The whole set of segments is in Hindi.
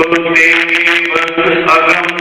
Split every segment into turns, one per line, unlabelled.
सबको देव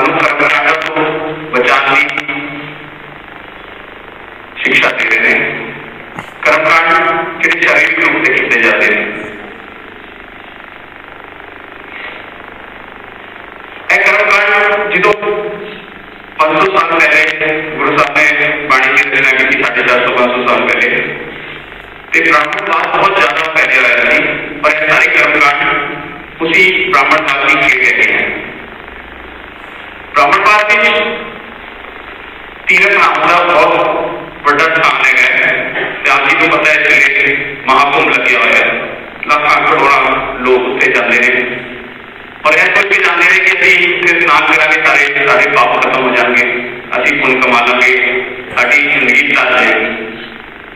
ਵਿੱਚ ਕਰੋੜਾਂ ਲੋਕ ਉੱਥੇ ਜਾਂਦੇ ਨੇ ਔਰ ਇਹ ਸੋਚ ਕੇ ਜਾਂਦੇ ਨੇ ਕਿ ਅਸੀਂ ਇੱਥੇ ਇਸਨਾਨ ਕਰਾਂਗੇ ਸਾਰੇ ਸਾਡੇ ਪਾਪ ਖਤਮ ਹੋ ਜਾਣਗੇ ਅਸੀਂ ਪੁੰਨ ਕਮਾ ਲਾਂਗੇ ਸਾਡੀ ਜ਼ਿੰਦਗੀ ਬਦਲ ਜਾਏਗੀ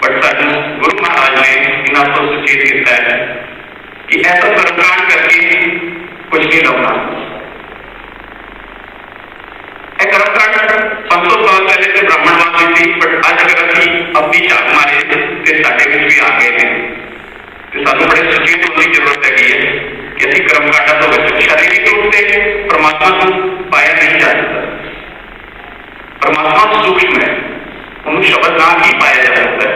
ਬਟ ਸਾਨੂੰ ਗੁਰੂ ਮਹਾਰਾਜ ਨੇ ਇਹਨਾਂ ਤੋਂ ਸੁਚੇਤ ਕੀਤਾ ਹੈ ਕਿ ਐਸਾ ਕਰਮਕਾਂਡ ਕਰਕੇ ਕੁਝ ਨਹੀਂ ਲਾਉਣਾ ਇਹ ਕਰਮਕਾਂਡ 500 ਸਾਲ ਪਹਿਲੇ ਤੇ ਬ੍ਰਾਹਮਣਵਾਦ ਵਿੱਚ ਸੀ ਬਟ ਅੱਜ ਅਗਰ ਅਸੀਂ ਆਪਣੀ ਝਾਕ ਮਾਰੇ ਤੇ ਸਾਡੇ ਵਿੱਚ ਵੀ ਆ ਗਏ ਨੇ ਤੇ ਸਾਨੂੰ ਬੜੇ ਸੁਚੇਤ ਹੋਣ ਦੀ ਜ਼ਰੂਰਤ यदि कर्म का डर तो होगा शारीरिक रूप से परमात्मा को पाया नहीं जा सकता। परमात्मा सूक्ष्म है उन्हें शब्द ना ही पाया जा सकता। है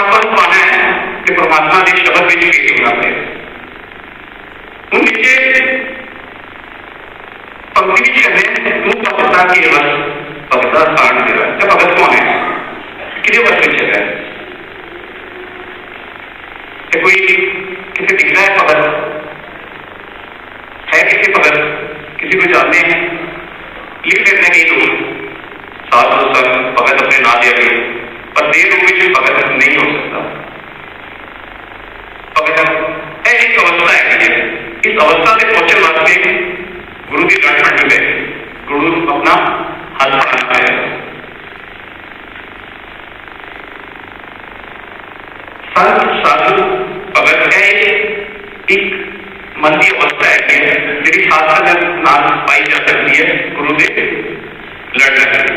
परमात्मा को है कि परमात्मा शब्द में है नीचे पंक्ति भी कहते हैं तू की बस रहा है भगत कौन है? कितने में चल? है कि कोई किसी है भगत है किसी भगत किसी को जानते हैं? लिख लेते हैं कई लोग। वर्ष भगत अपने ना दे गए पर रूप में भगत नहीं हो सकता। भगत एक अवस्था है। इस अवस्था से पहुँचे वास्ते गुरु के गाठपट में बैठे गुरु अपना हाथ बढ़ाता है। संत, साधु, भगत है एक मंदी अवस्था है। मेरी साधना नाश पाई जा सकती है, गुरुदेव के। रहे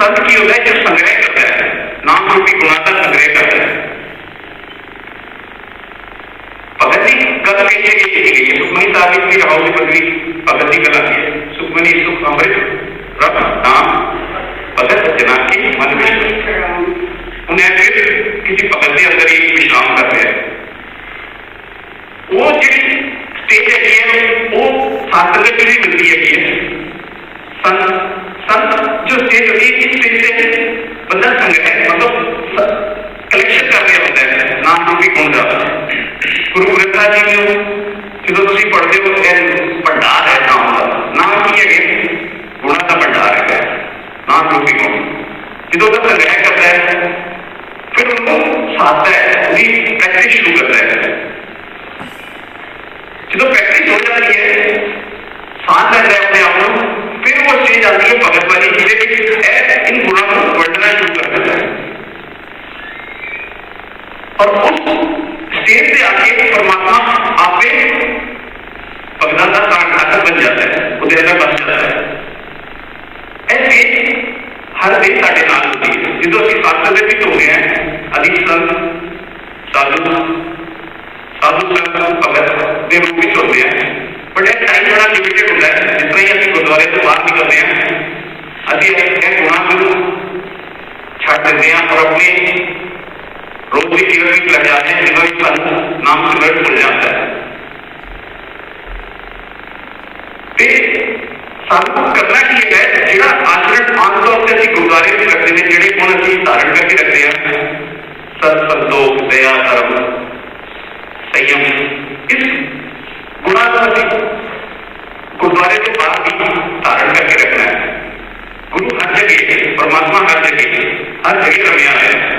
सत्य की होता है जो संग्रह करता है नाम रूपी गुणा का संग्रह करता है भगत जी कल के लिए गई है सुखमनी साहिब की राहुल पदवी भगत जी कला की है सुखमनी सुख अमृत रब नाम भगत जना मन में उन्हें फिर किसी भगत के अंदर एक विश्राम करते हैं वो जिस स्टेज है वो संत में मिलती है संत संत जो स्टेज होती है बंदा संग्रह मतलब कलेक्शन कर रहा होता है नाम रूपी गुण का गुरु ग्रंथ ਸਾਹਿਬ ਜੀ ਨੂੰ ਜਦੋਂ ਤੁਸੀਂ ਪੜ੍ਹਦੇ ਹੋ ਇਹ ਭੰਡਾਰ ਹੈ ਨਾਮ ਦਾ ਨਾਮ ਕੀ ਹੈ ਗੁਣਾਂ ਦਾ ਭੰਡਾਰ ਹੈ ਨਾਮ ਰੂਪੀ ਗੁਣ ਜਦੋਂ ਉਹ ਸੰਗ੍ਰਹਿ ਕਰਦਾ ਹੈ ਫਿਰ ਉਹਨੂੰ ਸਾਧਦਾ ਹੈ ਉਹਦੀ ਪ੍ਰੈਕਟਿਸ ਸ਼ੁਰੂ ਕਰਦਾ ਹੈ ਜਦੋਂ ਪ੍ਰੈਕਟਿਸ ਹੋ ਜਾਂਦੀ ਹੈ ਸਾਧ ਲੈਂਦਾ ਹੈ ਆਪਣੇ ਆਪ ਨੂੰ ਫਿਰ ਉਹ ਸਟੇਜ ਆਉਂਦੀ ਹੈ ਭਗਤ ਵਾਲੀ और उस स्टेज से आके परमात्मा आपे पे का कारण सार्थक बन जाता है उदयना बन जाता है। ऐसे हर दिन साढ़े नाल होती है। जो अभी सात में भी तो होने हैं अधिक संत, साधु साधु संत भगत के रूप में होते हैं। बट यह टाइम बड़ा लिमिटेड होता है जिस तरह ही अभी गुरुद्वारे से बाहर निकलते हैं, अभी यह गुणा गुरु छत्ते हैं और अपने ਔਰ ਆਪਣੇ ਉਸ ਦੀ ਕੀਰਤ ਵਿੱਚ ਲੱਗ ਜਾਂਦੇ ਹਾਂ ਜਿਨ੍ਹਾਂ ਵਿੱਚ ਸਾਨੂੰ ਨਾਮ ਸਿਮਰਨ ਭੁੱਲ ਜਾਂਦਾ ਹੈ ਤੇ ਸਾਨੂੰ ਕਰਨਾ ਕੀ ਹੈ ਜਿਹੜਾ ਆਚਰਣ ਆਮ ਤੌਰ ਤੇ ਅਸੀਂ ਗੁਰਦੁਆਰੇ ਵਿੱਚ ਰੱਖਦੇ ਨੇ ਜਿਹੜੇ ਹੁਣ ਅਸੀਂ ਧਾਰਨ ਕਰਕੇ ਰੱਖਦੇ ਹਾਂ ਸਤ ਸੰਤੋਖ ਦਇਆ ਧਰਮ ਸੰਯਮ ਇਸ ਗੁਣਾਂ ਨੂੰ ਅਸੀਂ ਗੁਰਦੁਆਰੇ ਤੋਂ ਬਾਹਰ ਵੀ ਧਾਰਨ ਕਰਕੇ ਰੱਖਣਾ ਹੈ ਗੁਰੂ ਹਰ ਜਗ੍ਹਾ ਪਰਮਾਤਮਾ ਹਰ ਜਗ੍ਹਾ ਹਰ ਜਗ੍ਹਾ ਰਮਿਆ ਹੈ ਔਰ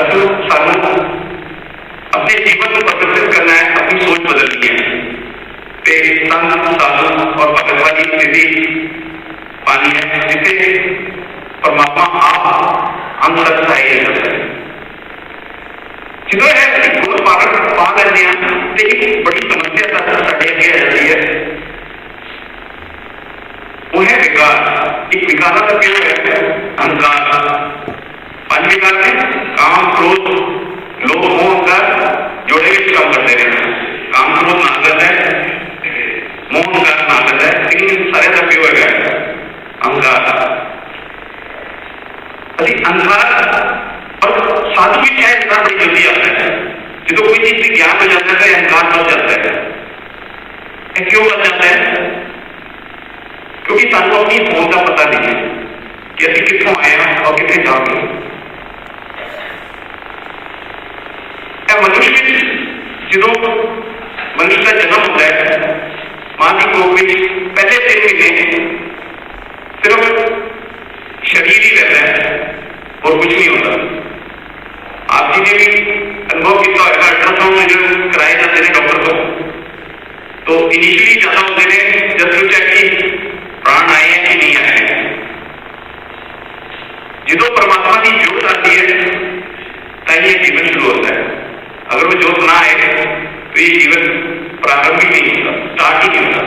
ਹੈ ਗੁਰੂ ਦੀ ਬਾਹ ਪੜ ਕੇ ਅਸੀਂ ਸਾਨੂੰ ਆਪਣੇ ਜੀਵਨ ਨੂੰ ਪਰਿਵਰਤਿਤ ਕਰਨਾ ਹੈ ਆਪਣੀ ਸੋਚ ਬਦਲਣੀ ਹੈ ਤੇ ਸੰਤ ਸਾਧੂ ਔਰ ਭਗਤਵਾਦੀ ਸਥਿਤੀ ਪਾਣੀ ਹੈ ਜਿੱਥੇ ਪਰਮਾਤਮਾ ਆਪ ਅੰਦਰ ਸਹਾਈ ਹੈ ਜਦੋਂ ਇਹ ਅਸੀਂ ਗੁਰੂ ਪਾਲਣ ਪਾ ਲੈਂਦੇ ਹਾਂ ਤੇ ਇੱਕ ਬੜੀ ਸਮੱਸਿਆ ਸਾ- ਸਾਡੇ ਅੱਗੇ ਆ ਜਾਂਦੀ ਹੈ ਉਹ ਹੈ ਵਿਕਾਰ ਇੱਕ ਵਿਕਾਰਾਂ ਦਾ ਕਿਉਂ ਹੈ ਅਹੰਕਾਰ अन्य बात है। काम क्रोध लोग मोह का जोड़े हुए काम करते रहे हैं। काम क्रोध नागत है, मोह का नागत है। तीन सारे का प्रयोग है। अंगार। अरे और इतना बड़ी जल्दी आता है, ये तो कोई चीज़ भी ज्ञान हो जाता है अहंकार बढ़ जाता है। क्यों बढ़ जाता है? क्योंकि सानू अपनी मोह का पता नहीं है कि अभी कितों आए हैं और कितने जाओगे है मनुष्य ਜਦੋਂ मनुष्य का जन्म होता है, माँ की गोद में पहले तीन महीने सिर्फ़ शरीर ही रहता है और कुछ नहीं होता। आप जी ने भी अनुभव किया होगा, अल्ट्रासाउंड जो कराए जाते हैं डॉक्टर को तो इनिशियली ज़्यादा होते हैं जस्ट टू चेक कि प्राण आए हैं कि नहीं आए हैं। जो परमात्मा की जोत आती है में जो सुना है तो ये जीवन प्रारंभिक नहीं होता स्टार्ट ही नहीं होता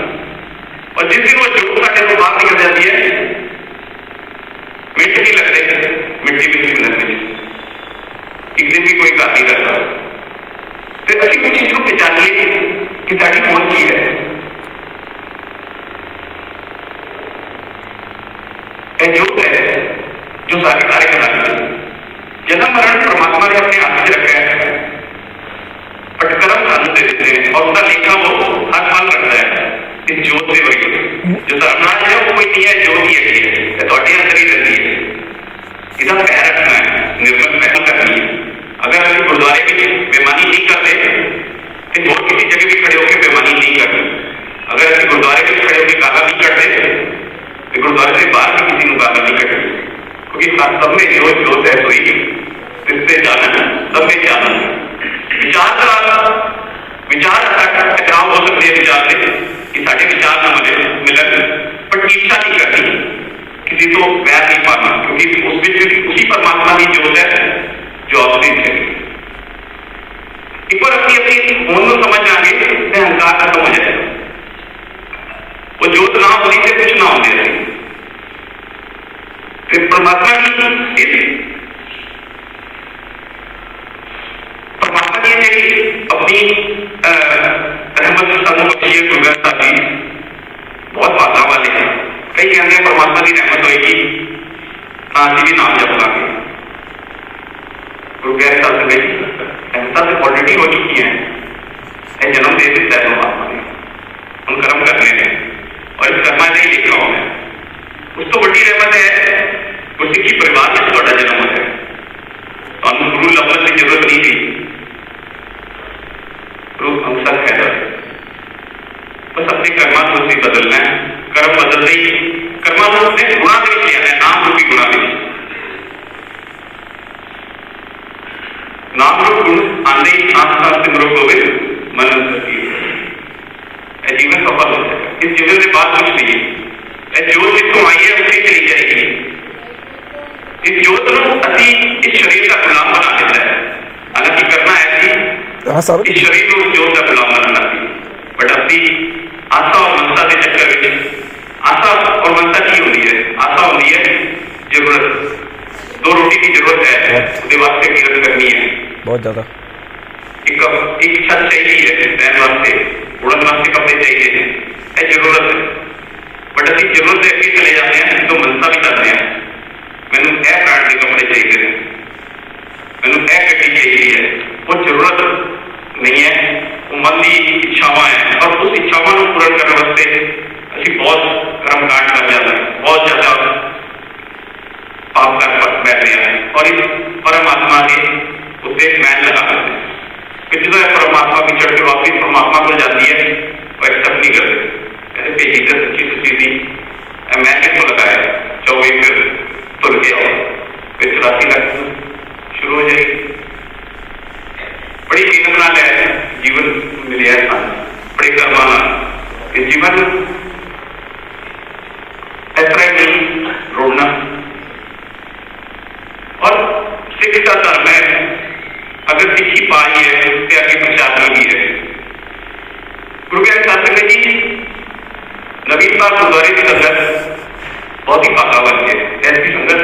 और जिस दिन वो जोक साढ़े को बाहर निकल जाती है मिट्टी नहीं लगते मिट्टी में नहीं लगते एक दिन भी कोई काम करता तो अच्छी कुछ चीज़ को पहचानिए कि साड़ी कौन सी है जोक है जो सारे कार्य करना चाहिए जन्म मरण परमात्मा ने अपने हाथ में रखा है कर्म कांड से देते हैं और उसका लिखा वो हर फल रखता है। ज्योत से वही जो सरनाज है, वो कोई नहीं है जो भी है। अथॉरिटी अंदर ही रहती है। इधर पैर रखना है, निर्मल पहल करनी है। अगर हम गुरुद्वारे में बेमानी नहीं करते तो और किसी जगह भी खड़े होकर बेमानी नहीं करते। अगर हम गुरुद्वारे में खड़े होकर गाला नहीं करते तो गुरुद्वारे से बाहर भी किसी को गाला नहीं करते। क्योंकि सब में जो जोत है तो ही रिश्ते जाना सब में जाना है। का विचार टकराव हो सकते हैं विचार से ऑलरेडी हो चुकी हैं, है जन्म दे दी तय परमात्मा ने हम कर्म कर रहे हैं, और इस कर्मा नहीं लिख रहा हूँ। मैं उस तो बड़ी रहमत है, कुछ तो की परिवार में छोटा जन्म है। तो हम गुरु लफज की ज़रूरत नहीं थी। तो हम सब है बस। अपने कर्मा को उसे बदलना है। कर्म बदल रही को उसने गुणा नहीं किया है, नाम रूपी गुणा नहीं मानने आस्था सिमरो गोविंद मन जीवन सफल हो। जाएगा इस जीवन में बात कुछ नहीं है। जो जिसको आई है उसे चली जाएगी। इस जोत में अति इस शरीर का गुलाम बना देता है। हालाँकि करना
ऐसी हाँ
इस शरीर को जोत का गुलाम बनाती है। बट अपनी आशा और ममता के चक्कर में आशा और ममता की होती है। आशा होती है ज़रूरत। दो रोटी की ज़रूरत है। उसके वास्ते मेहनत
करनी है।
बहुत ज़्यादा। एक एक चाहिए है बैन वास्ते उड़न वास्ते कपड़े चाहिए है ज़रूरत है बट असं ज़रूरत रख के चले जाते हैं तो मनता भी जाते हैं मैं यह ब्रांड के कपड़े चाहिए हैं मैं यह गड्डी चाहिए है वो ज़रूरत नहीं है, वो मन की इच्छावान है। और उस इच्छावान पूर्ण करने वास्ते असं बहुत कर्म कांड कर जाता है। बहुत ज़्यादा पाप कर बैठ रहे हैं। और इस परमात्मा के उत्ते मैन लगा ਲਗਾ ਦਿੰਦੇ ਹਾਂ ਕਿ ਜਦੋਂ ਇਹ ਪਰਮਾਤਮਾ ਵਿਚੜ ਕੇ ਵਾਪਸ ਪਰਮਾਤਮਾ ਕੋਲ ਜਾਂਦੀ ਹੈ ਉਹ ਐਕਸੈਪਟ ਨਹੀਂ ਕਰਦੇ ਕਹਿੰਦੇ ਭੇਜੀ ਤਾਂ ਸੱਚੀ ਸੁੱਚੀ ਦੀ ਇਹ ਮੈਂ ਕਿੱਥੋਂ ਲਗਾਇਆ ਚੌਵੇ ਫਿਰ ਤੁਰ ਕੇ ਆਓ ਫਿਰ ਚੁਰਾਸੀ ਲੱਖ ਸ਼ੁਰੂ ਹੋ ਜਾਏਗੀ ਬੜੀ ਮਿਹਨਤ ਨਾਲ ਹੈ ਜੀਵਨ ਮਿਲਿਆ ਹੈ गुरु ग्रंथ साहब संगत जी नवीन पाक गुरुद्वारे की संगत बहुत ही भागावन है ऐसी संगत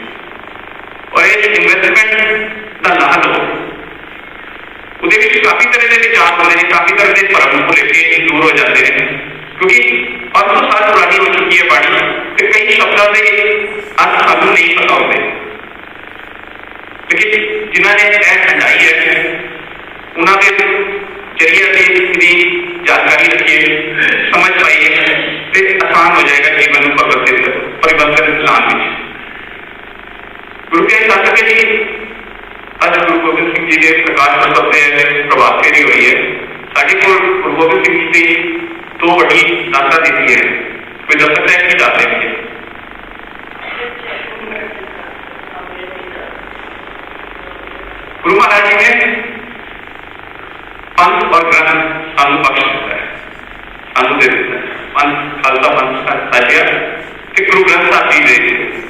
ਔਰ ਇਹ ਇਨਵੈਸਟਮੈਂਟ ਦਾ ਲਾਭ ਲਓ ਉਹਦੇ ਵਿੱਚ ਕਾਫੀ ਤਰ੍ਹਾਂ ਦੇ ਵਿਚਾਰ ਹੁੰਦੇ ਨੇ ਕਾਫੀ ਤਰ੍ਹਾਂ ਦੇ ਭਰਮ ਭੁਲੇਖੇ ਦੂਰ ਹੋ ਜਾਂਦੇ ਨੇ ਕਿਉਂਕਿ 500 ਸਾਲ ਪੁਰਾਣੀ ਹੋ ਚੁੱਕੀ ਹੈ ਬਾਣੀ ਤੇ ਕਈ ਸ਼ਬਦਾਂ ਦੇ ਅਰਥ ਸਾਨੂੰ ਨਹੀਂ ਪਤਾ ਹੁੰਦੇ ਲੇਕਿਨ ਜਿਨ੍ਹਾਂ ਨੇ ਇਹ ਹੰਡਾਈ ਹੈ ਉਹਨਾਂ ਦੇ ਜਰੀਏ ਅਸੀਂ ਇਹਦੀ ਜਾਣਕਾਰੀ ਰੱਖੀਏ ਸਮਝ ਪਾਈਏ ਤੇ ਆਸਾਨ ਹੋ ਜਾਏਗਾ ਜੀਵਨ ਨੂੰ ਪਰਿਵਰਤਿਤ ਪਰਿਵਰਤਨ ਲਾਉਣ ਵਿੱਚ ਗੁਰੂ ਕੇ ਸਾਥ ਕੇ ਜੀ ਅੱਜ ਗੁਰੂ ਗੋਬਿੰਦ ਸਿੰਘ ਜੀ ਦੇ ਪ੍ਰਕਾਸ਼ ਪੁਰਬ ਤੇ ਪ੍ਰਭਾਤ ਫੇਰੀ ਹੋਈ ਹੈ ਸਾਡੇ ਕੋਲ ਗੁਰੂ ਗੋਬਿੰਦ ਸਿੰਘ ਜੀ ਦੀ ਦੋ ਵੱਡੀ ਦਾਤਾ ਦਿੱਤੀ ਹੈ ਕੋਈ ਦੱਸ ਸਕਦਾ ਹੈ ਕੀ ਦਾਤੇ ਨੇ गुरु महाराज जी ने पंथ और ग्रंथ सानू बख्श दिता है सानू दे दिता है पंथ खालसा पंथ साजिया कि गुरु ग्रंथ साहब जी दे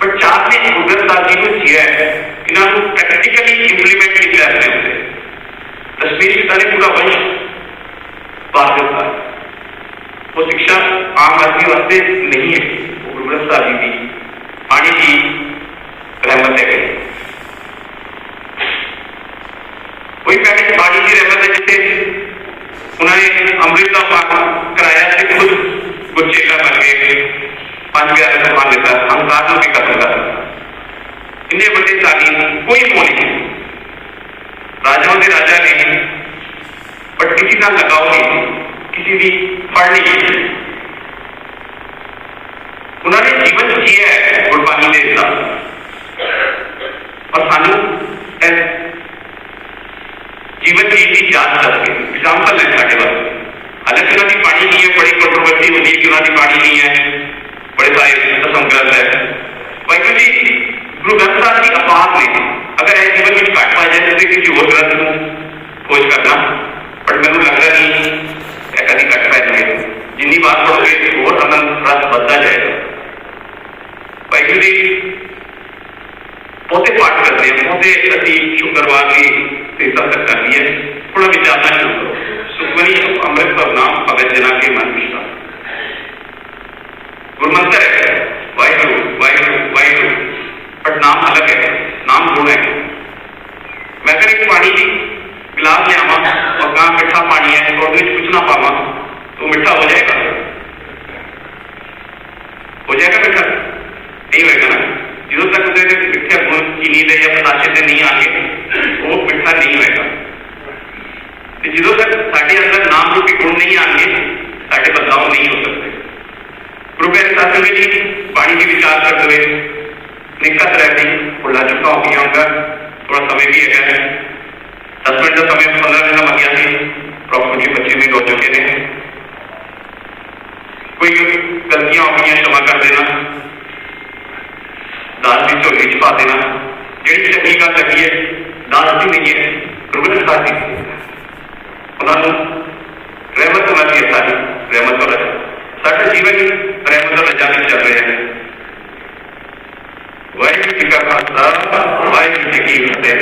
ਸਾਹਿਬ ਵਿੱਚ ਹੈਗੀ ਹੈ ਚਾਰ ਦੀ ਨਹੀਂ ਹੈ ਪਰ ਚਾਰ ਨੇ ਗੁਰੂ ਗ੍ਰੰਥ ਸਾਹਿਬ ਜੀ ਨੂੰ ਜੀਆ ਹੈ ਇਹਨਾਂ ਨੂੰ ਪ੍ਰੈਕਟੀਕਲੀ ਇੰਪਲੀਮੈਂਟ ਕੀਤਾ ਹੈ ਆਪਣੇ ਉੱਤੇ ਤਸਵੀਰ ਕਿਦਾਂ ਨੇ ਪੂਰਾ ਵੰਸ਼ ਪਾ ਦਿੱਤਾ वो शिक्षा आम आदमी वास्ते नहीं है वो गुरु ग्रंथ साहब जी की पानी की रहमत है कोई पैकेट पानी की रहमत है जिसे उन्होंने अमृत का पान कराया से खुद गुच्चे का बन गए पान लेता अहंकार को कर इन्हें बड़े तालीम कोई मोह नहीं राजाओं के राजा ने बट किसी का लगाव नहीं किसी भी फल नहीं जीवन जिया है, गुरबानी के। और सानू जीवन जी की जाँच करके एग्ज़ाम्पल है साढ़े हालाँकि है, बड़ी कंट्रोवर्सी होती कि पानी नहीं है। 42 दशमलव तो है। वाहिगुरु जी गुरु ग्रंथ साहब की अपात ने अगर ऐसे जीवन में घट पाया जाए तो किसी और ग्रंथ को खोज करना। पर मैं लगता नहीं कभी घट पाए जाए। जिन्नी बात पढ़ोगे और आनंद रस बदला जाएगा। वाहिगुरु जी बहुते पाठ करते हैं, बहुते अति शुक्रवार की सेवा करनी है। थोड़ा विचारना शुरू करो। सुखमनी अमृत पर नाम भगत जना के मन विश्वास चुके हैं कोई गलतियाँ हो गई क्षमा कर देना। दाल भी झोली च पा देना। जी चंकी गल लगी है दाल भी नहीं है रुबन साहब उन्होंने रहमत होना चाहिए साड़ी रहमत तो हो रहा। साढ़े जीवन रहमत और रजा भी चल रहे हैं। वाहू जी का खालसा वाहू जी की फतेह।